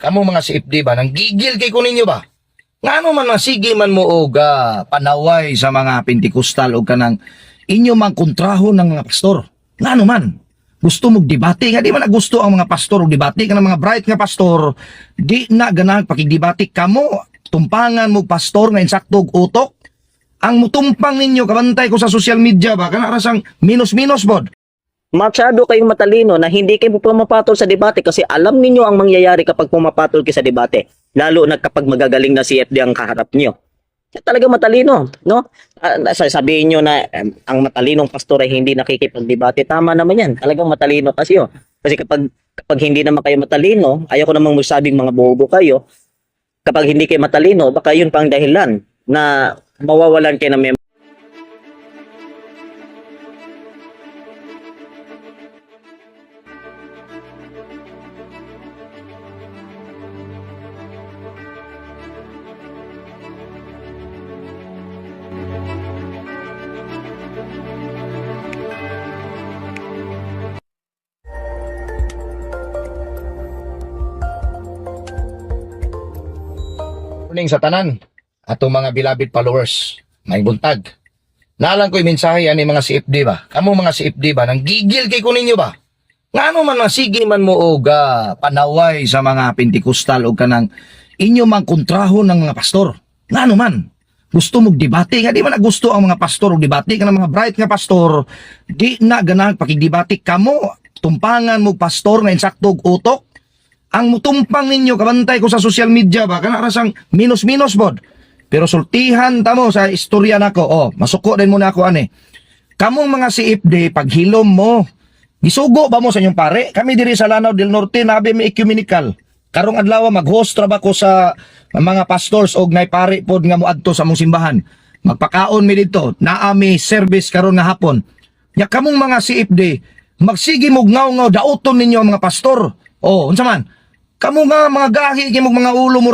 Kamo mga CFD ba, nang gigil kay ko ninyo ba? Ngano man masigi man mo og ah, panaway sa mga Pentecostal o kanang inyo mang kontraho ng mga pastor. Ngano man? Gusto mong debate nga di man gusto ang mga pastor og debate ka ng mga bright nga pastor di na ganang pakigdebate kamo tumpangan mo pastor nga insakto og utok ang mutumpang ninyo kabantay ko sa social media ba kana rasang minus-minus bod Masyado kayong matalino na hindi kayo pumapatol sa debate kasi alam ninyo ang mangyayari kapag pumapatol kayo sa debate. Lalo na kapag magagaling na CFD ang kaharap. Kaya talaga matalino, no? Ah, sasabihin nyo na ang matalinong pastor ay hindi nakikipagdebate. Tama naman yan. Talagang matalino kasi yun. Kasi kapag, kapag hindi naman kayo matalino, ayaw ko namang magsabing mga bobo kayo. Kapag hindi kayo matalino, baka yun pang dahilan na mawawalan kayo ng Morning sa tanan. Ato mga beloved followers. May buntag. Nalang ko'y mensahe ani mga CFD ba? Kamo mga CFD ba? Nang gigil kay ko ninyo ba? Ngano man masigi man mo og ah, panaway sa mga Pentecostal o kanang inyo mang kontraho ng mga pastor. Ngano man? Gusto mong debate nga di man gusto ang mga pastor og debate ka ng mga bright nga pastor di na ganang pakigdebate kamo tumpangan mo pastor nga insakto utok ang mutumpang ninyo kabantay ko sa social media ba? Kana rasang minus-minus bod. Pero sultihan tamo sa istorya nako. Oh masuko din muna ako ani kamong mga CFD paghilom mo. Gisugo ba mo sa inyong pare? Kami diri sa Lanao del Norte nabi may ecumenical. Karong adlaw mag-host ra ko sa mga pastors og nay pare pod nga moadto sa mong simbahan? Magpakaon mi dito. Naa mi service karon nga hapon. Ya kamong mga CFD magsige mo ngaw-ngaw dauton ninyo ang mga pastor. Oh unsa man Kamu nga mga gahi kay mga ulo mo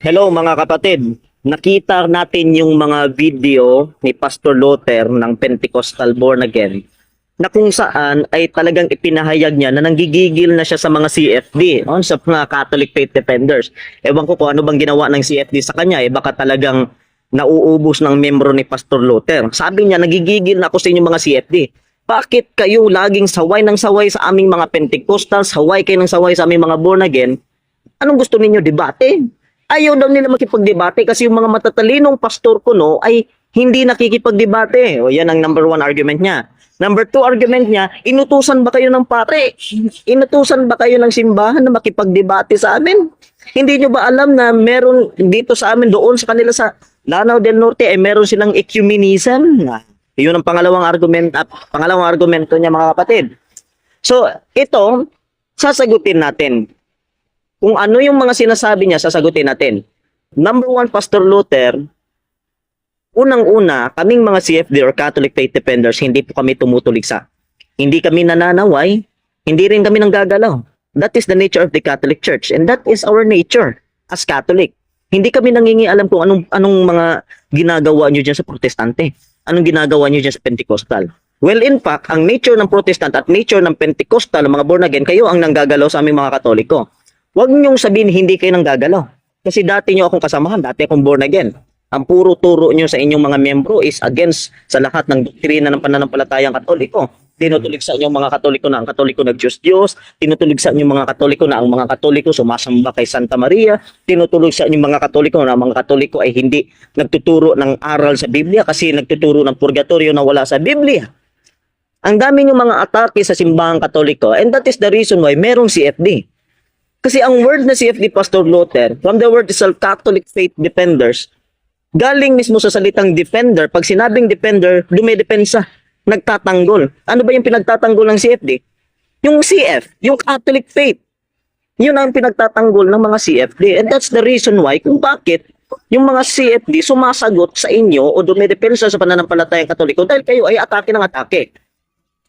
Hello mga kapatid. Nakita natin yung mga video ni Pastor Luther ng Pentecostal Born Again na kung saan ay talagang ipinahayag niya na nanggigigil na siya sa mga CFD, on sa mga Catholic Faith Defenders. Ewan ko kung ano bang ginawa ng CFD sa kanya, eh baka talagang nauubos ng membro ni Pastor Luther. Sabi niya, nagigigil na ako sa inyong mga CFD. Bakit kayo laging saway ng saway sa aming mga Pentecostal, saway kayo ng saway sa aming mga born again? Anong gusto ninyo debate? Ayaw daw nila makipagdebate kasi yung mga matatalinong pastor ko no ay hindi nakikipagdebate. O yan ang number one argument niya. Number two argument niya, inutusan ba kayo ng pare? Inutusan ba kayo ng simbahan na makipagdebate sa amin? Hindi nyo ba alam na meron dito sa amin doon sa kanila sa Lanao del Norte ay meron silang ecumenism? Na, yun ang pangalawang argument, at pangalawang argumento niya mga kapatid. So, ito, sasagutin natin kung ano yung mga sinasabi niya, sasagutin natin. Number one, Pastor Luther, unang-una, kaming mga CFD or Catholic Faith Defenders, hindi po kami tumutuligsa. Hindi kami nananaway, hindi rin kami nanggagalaw. That is the nature of the Catholic Church and that is our nature as Catholic. Hindi kami nangingialam kung anong anong mga ginagawa niyo diyan sa Protestante. Anong ginagawa niyo diyan sa Pentecostal. Well, in fact, ang nature ng Protestant at nature ng Pentecostal, ng mga born again, kayo ang nanggagalaw sa aming mga Katoliko. Huwag niyong sabihin hindi kayo nang gagalaw. Kasi dati niyo akong kasamahan, dati akong born again. Ang puro turo niyo sa inyong mga membro is against sa lahat ng doktrina ng pananampalatayang katoliko. Tinutulig sa inyong mga katoliko na ang katoliko nag-Diyos-Diyos. Tinutulig sa inyong mga katoliko na ang mga katoliko sumasamba kay Santa Maria. Tinutulig sa inyong mga katoliko na ang mga katoliko ay hindi nagtuturo ng aral sa Biblia kasi nagtuturo ng purgatorio na wala sa Biblia. Ang dami niyong mga atake sa simbahang katoliko and that is the reason why merong CFD. Kasi ang word na CFD Pastor Luther, from the word itself, Catholic Faith Defenders, galing mismo sa salitang defender. Pag sinabing defender, dumidepensa, nagtatanggol. Ano ba yung pinagtatanggol ng CFD? Yung CF, yung Catholic Faith. Yun ang pinagtatanggol ng mga CFD. And that's the reason why kung bakit yung mga CFD sumasagot sa inyo o dumidepensa sa pananampalatayang katoliko dahil kayo ay atake ng atake.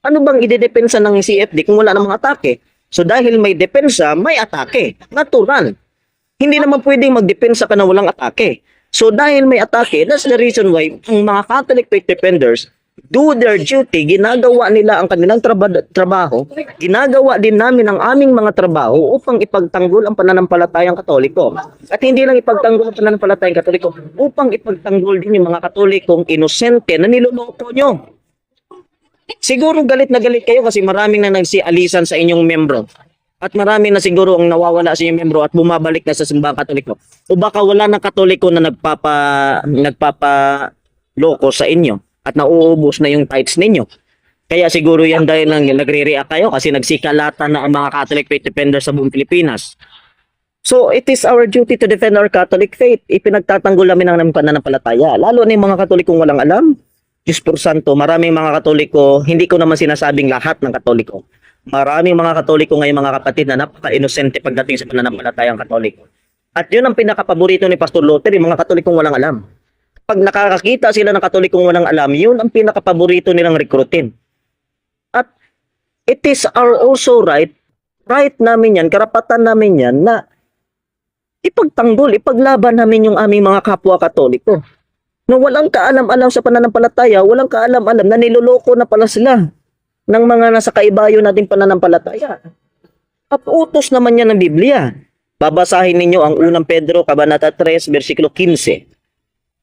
Ano bang idedepensa ng CFD kung wala namang atake? So dahil may depensa, may atake. Natural. Hindi naman pwedeng magdepensa ka na walang atake. So dahil may atake, that's the reason why ang mga Catholic faith defenders, do their duty, ginagawa nila ang kanilang traba- trabaho, ginagawa din namin ang aming mga trabaho upang ipagtanggol ang pananampalatayang katoliko. At hindi lang ipagtanggol ang pananampalatayang katoliko, upang ipagtanggol din yung mga katolikong inosente na niloloko nyo. Siguro galit na galit kayo kasi maraming na nagsialisan sa inyong membro. At marami na siguro ang nawawala sa inyong membro at bumabalik na sa simbahang katoliko. O baka wala na katoliko na nagpapa, nagpapa loko sa inyo at nauubos na yung tithes ninyo. Kaya siguro yan dahil lang nagre-react kayo kasi nagsikalatan na ang mga Catholic faith defenders sa buong Pilipinas. So, it is our duty to defend our Catholic faith. Ipinagtatanggol namin ang pananampalataya. Lalo na yung mga Katolikong walang alam. Diyos por Santo, maraming mga Katoliko, hindi ko naman sinasabing lahat ng Katoliko. Maraming mga Katoliko ngayon mga kapatid na napaka-inosente pagdating sa pananampalatayang Katoliko. At yun ang pinakapaborito ni Pastor Luther, yung mga Katolikong walang alam. Pag nakakakita sila ng Katolikong walang alam, yun ang pinakapaborito nilang rekrutin. At it is our also right, right namin yan, karapatan namin yan na ipagtanggol, ipaglaban namin yung aming mga kapwa Katoliko. No walang kaalam-alam sa pananampalataya, walang kaalam-alam na niloloko na pala sila ng mga nasa kaibayo nating pananampalataya. At utos naman yan ng Biblia. Babasahin ninyo ang unang Pedro, Kabanata 3, versikulo 15.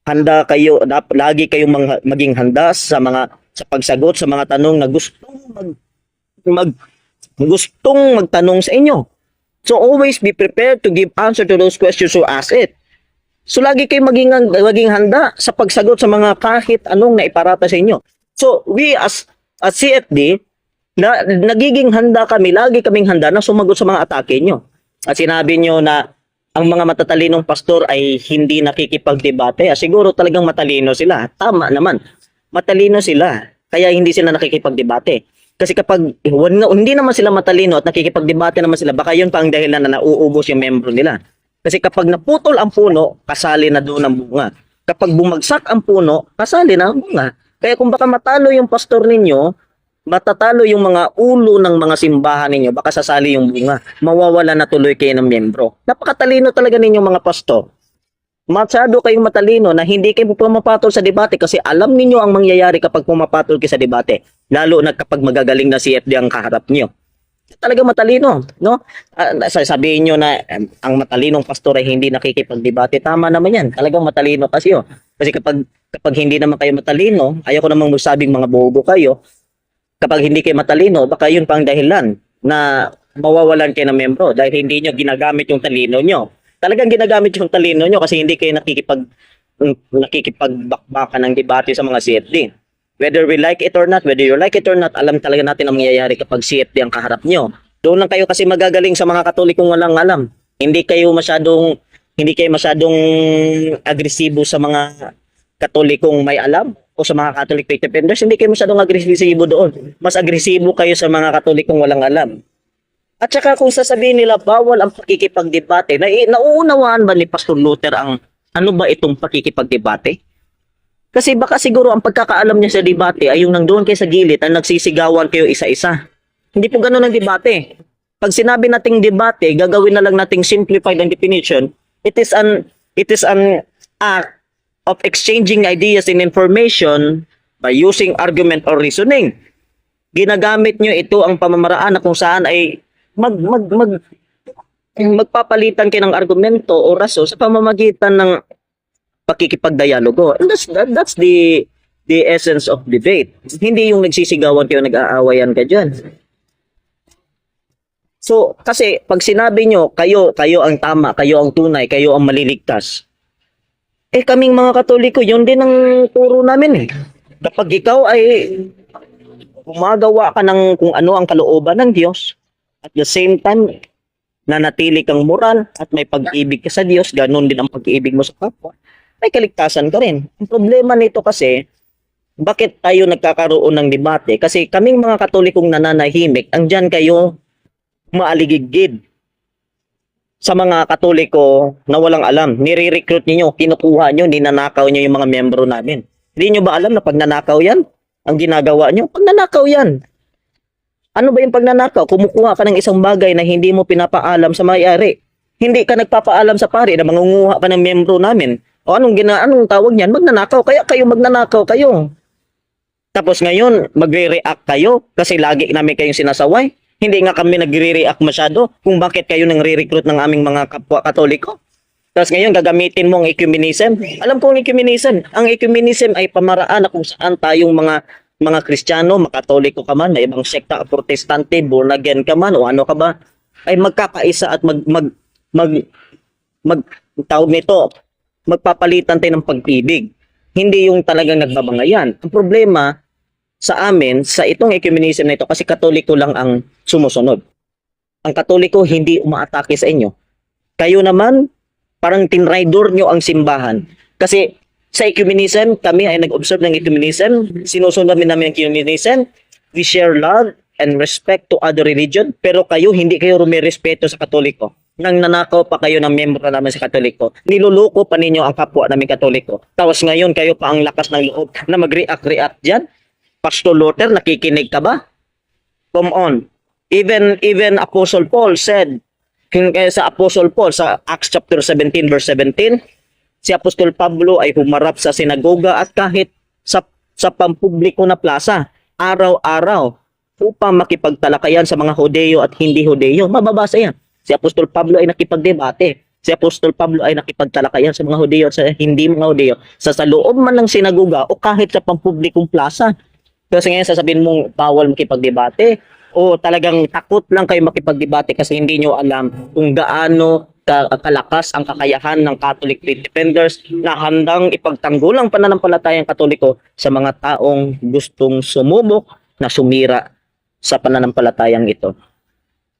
Handa kayo, lagi kayong maging handa sa mga sa pagsagot sa mga tanong na gustong mag, mag gustong magtanong sa inyo. So always be prepared to give answer to those questions who ask it. So lagi kayo maging maging handa sa pagsagot sa mga kahit anong naiparata sa inyo. So we as as CFD na nagiging handa kami, lagi kaming handa na sumagot sa mga atake nyo. At sinabi nyo na ang mga matatalinong pastor ay hindi nakikipagdebate. Ah, siguro talagang matalino sila. Tama naman. Matalino sila. Kaya hindi sila nakikipagdebate. Kasi kapag wala- hindi naman sila matalino at nakikipagdebate naman sila, baka yun pa ang dahilan na nauubos yung membro nila. Kasi kapag naputol ang puno, kasali na doon ang bunga. Kapag bumagsak ang puno, kasali na ang bunga. Kaya kung baka matalo yung pastor ninyo, matatalo yung mga ulo ng mga simbahan ninyo, baka sasali yung bunga. Mawawala na tuloy kayo ng membro. Napakatalino talaga ninyo mga pastor. Masyado kayong matalino na hindi kayo pumapatol sa debate kasi alam ninyo ang mangyayari kapag pumapatol kayo sa debate. Lalo na kapag magagaling na CFD ang kaharap nyo. Talaga matalino, no? Ah, sasabihin nyo na em, ang matalinong pastor ay hindi nakikipagdebate. Tama naman yan. Talagang matalino kasi yun. Kasi kapag kapag hindi naman kayo matalino, ayoko namang magsabing mga bobo kayo, kapag hindi kayo matalino, baka yun pang dahilan na mawawalan kayo ng membro dahil hindi nyo ginagamit yung talino nyo. Talagang ginagamit yung talino nyo kasi hindi kayo nakikipag nakikipagbakbakan ng debate sa mga CFD. Whether we like it or not, whether you like it or not, alam talaga natin ang mangyayari kapag CFD ang kaharap nyo. Doon lang kayo kasi magagaling sa mga katolikong walang alam. Hindi kayo masyadong hindi kayo masyadong agresibo sa mga katolikong may alam o sa mga Catholic faith defenders, hindi kayo masyadong agresibo doon. Mas agresibo kayo sa mga katolikong walang alam. At saka kung sasabihin nila bawal ang pakikipagdebate, na, nauunawaan ba ni Pastor Luther ang ano ba itong pakikipagdebate? Kasi baka siguro ang pagkakaalam niya sa debate ay yung nangdoon kayo sa gilid at nagsisigawan kayo isa-isa. Hindi po ganun ang debate. Pag sinabi nating debate, gagawin na lang nating simplified ang definition. It is an it is an act of exchanging ideas and information by using argument or reasoning. Ginagamit nyo ito ang pamamaraan na kung saan ay mag mag mag magpapalitan kayo ng argumento o raso sa pamamagitan ng pakikipagdialogo. And that's that, that's the the essence of debate. Hindi yung nagsisigawan kayo, nag-aawayan ka dyan. So, kasi pag sinabi nyo, kayo, kayo ang tama, kayo ang tunay, kayo ang maliligtas, eh kaming mga katoliko, yun din ang turo namin eh. Kapag ikaw ay gumagawa ka ng kung ano ang kalooban ng Diyos, at the same time, nanatili kang moral at may pag-ibig ka sa Diyos, ganun din ang pag-ibig mo sa kapwa, may kaligtasan ka rin. Ang problema nito kasi, bakit tayo nagkakaroon ng debate? Kasi kaming mga katolikong nananahimik, ang dyan kayo maaligigid sa mga katoliko na walang alam. Nire-recruit niyo, kinukuha niyo, ninanakaw niyo yung mga membro namin. Hindi niyo ba alam na pag nanakaw yan, ang ginagawa niyo? Pag nanakaw yan. Ano ba yung pagnanakaw? Kumukuha ka ng isang bagay na hindi mo pinapaalam sa may-ari. Hindi ka nagpapaalam sa pari na mangunguha ka ng membro namin. O anong gina anong tawag niyan? Magnanakaw. Kaya kayo magnanakaw kayo. Tapos ngayon, magre-react kayo kasi lagi namin kayong sinasaway. Hindi nga kami nagre-react masyado kung bakit kayo nang re-recruit ng aming mga kapwa katoliko. Tapos ngayon, gagamitin mo ang ecumenism. Alam ko ang ecumenism. Ang ecumenism ay pamaraan na kung saan tayong mga mga Kristiyano, makatoliko ka man, may ibang sekta, protestante, born again ka man, o ano ka ba, ay magkakaisa at mag, mag, mag, mag, tawag nito, magpapalitan tayo ng pag-ibig. Hindi yung talagang nagbabangayan. Ang problema sa amin, sa itong ecumenism na ito, kasi katoliko lang ang sumusunod. Ang katoliko hindi umaatake sa inyo. Kayo naman, parang tinraidor nyo ang simbahan. Kasi sa ecumenism, kami ay nag-observe ng ecumenism, sinusunod namin namin ang ecumenism, we share love and respect to other religion, pero kayo, hindi kayo rumirespeto sa katoliko. Nang nanakaw pa kayo ng membro namin sa katoliko, niluluko pa ninyo ang kapwa namin katoliko. Tapos ngayon, kayo pa ang lakas ng loob na mag-react-react dyan. Pastor Luther, nakikinig ka ba? Come on. Even even Apostle Paul said hin- eh, sa Apostle Paul sa Acts chapter 17 verse 17, si Apostol Pablo ay humarap sa sinagoga at kahit sa sa pampubliko na plaza, araw-araw upang makipagtalakayan sa mga Hodeo at hindi Hodeo. Mababasa yan. Si Apostol Pablo ay nakipagdebate. Si Apostol Pablo ay nakipagtalakayan sa mga Hodeo at sa hindi mga Hodeo. Sa sa loob man ng sinagoga o kahit sa pampublikong plaza. Kasi ngayon sasabihin mong bawal makipagdebate o talagang takot lang kayo makipagdebate kasi hindi nyo alam kung gaano ka- kalakas ang kakayahan ng Catholic Faith Defenders na handang ipagtanggol ang pananampalatayang katoliko sa mga taong gustong sumubok na sumira sa pananampalatayang ito.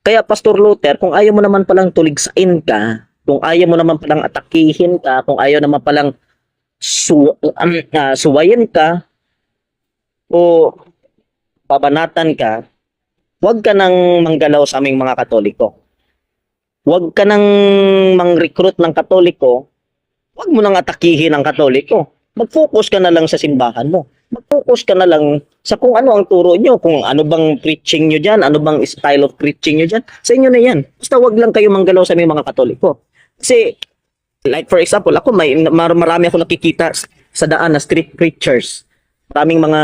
Kaya Pastor Luther, kung ayaw mo naman palang tuligsain ka, kung ayaw mo naman palang atakihin ka, kung ayaw naman palang su um, ah, suwayin ka, o babanatan ka, huwag ka nang manggalaw sa aming mga katoliko. Huwag ka nang mang-recruit ng katoliko, huwag mo nang atakihin ang katoliko. Mag-focus ka na lang sa simbahan mo. Mag-focus ka na lang sa kung ano ang turo nyo, kung ano bang preaching nyo dyan, ano bang style of preaching nyo dyan. Sa inyo na yan. Basta huwag lang kayo manggalaw sa mga katoliko. Kasi, like for example, ako may mar- marami ako nakikita sa daan na street preachers. Maraming mga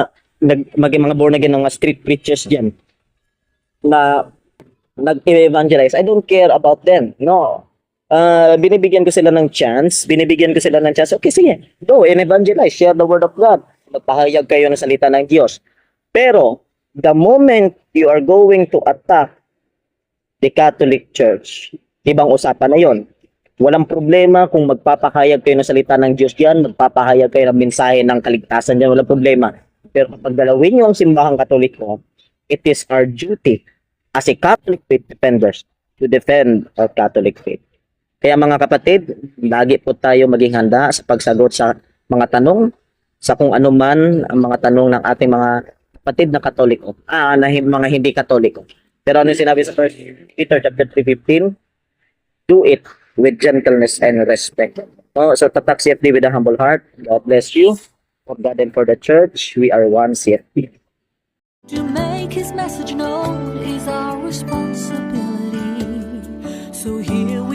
nag maging mga born again mga street preachers diyan na nag-evangelize. I don't care about them. No. Uh, binibigyan ko sila ng chance. Binibigyan ko sila ng chance. Okay, sige. Go and evangelize. Share the word of God. Magpahayag kayo ng salita ng Diyos. Pero, the moment you are going to attack the Catholic Church, ibang usapan na yon. Walang problema kung magpapahayag kayo ng salita ng Diyos diyan, magpapahayag kayo ng mensahe ng kaligtasan diyan, walang problema. Pero kapag galawin niyo ang simbahang katoliko, it is our duty as a Catholic faith defenders to defend our Catholic faith. Kaya mga kapatid, lagi po tayo maging handa sa pagsagot sa mga tanong, sa kung ano man ang mga tanong ng ating mga kapatid na katoliko, ah, na mga hindi katoliko. Pero ano sinabi sa 1 Peter chapter 3:15? Do it with gentleness and respect. Oh, so tatak CFD with a humble heart. God bless you. For God and for the church, we are one CFD. To make his message known is our responsibility.